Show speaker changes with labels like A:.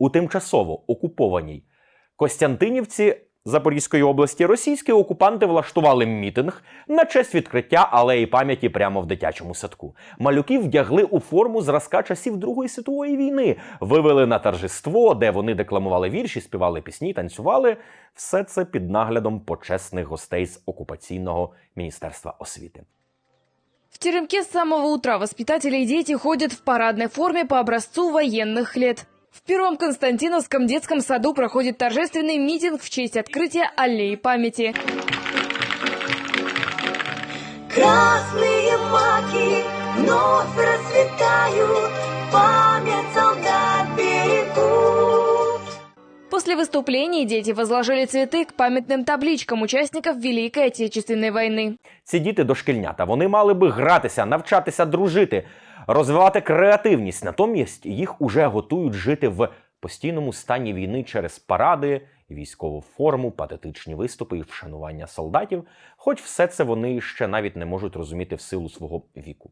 A: у тимчасово окупованій Костянтинівці Запорізької області російські окупанти влаштували мітинг на честь відкриття алеї пам'яті прямо в дитячому садку. Малюків вдягли у форму зразка часів Другої світової війни, вивели на торжество, де вони декламували вірші, співали пісні, танцювали. Все це під наглядом почесних гостей з окупаційного міністерства освіти.
B: В теремке с самого утра воспитатели и дети ходят в парадной форме по образцу военных лет. В Первом Константиновском детском саду проходит торжественный митинг в честь открытия аллеи памяти.
C: Красные маки вновь
B: После выступлений дети возложили цветы к памятным табличкам участников Великой Отечественной войны.
A: Ці діти дошкільнята, вони мали би гратися, навчатися дружити, розвивати креативність. Натомість їх уже готують жити в постійному стані війни через паради, військову форму, патетичні виступи і вшанування солдатів. Хоч все це вони ще навіть не можуть розуміти в силу свого віку.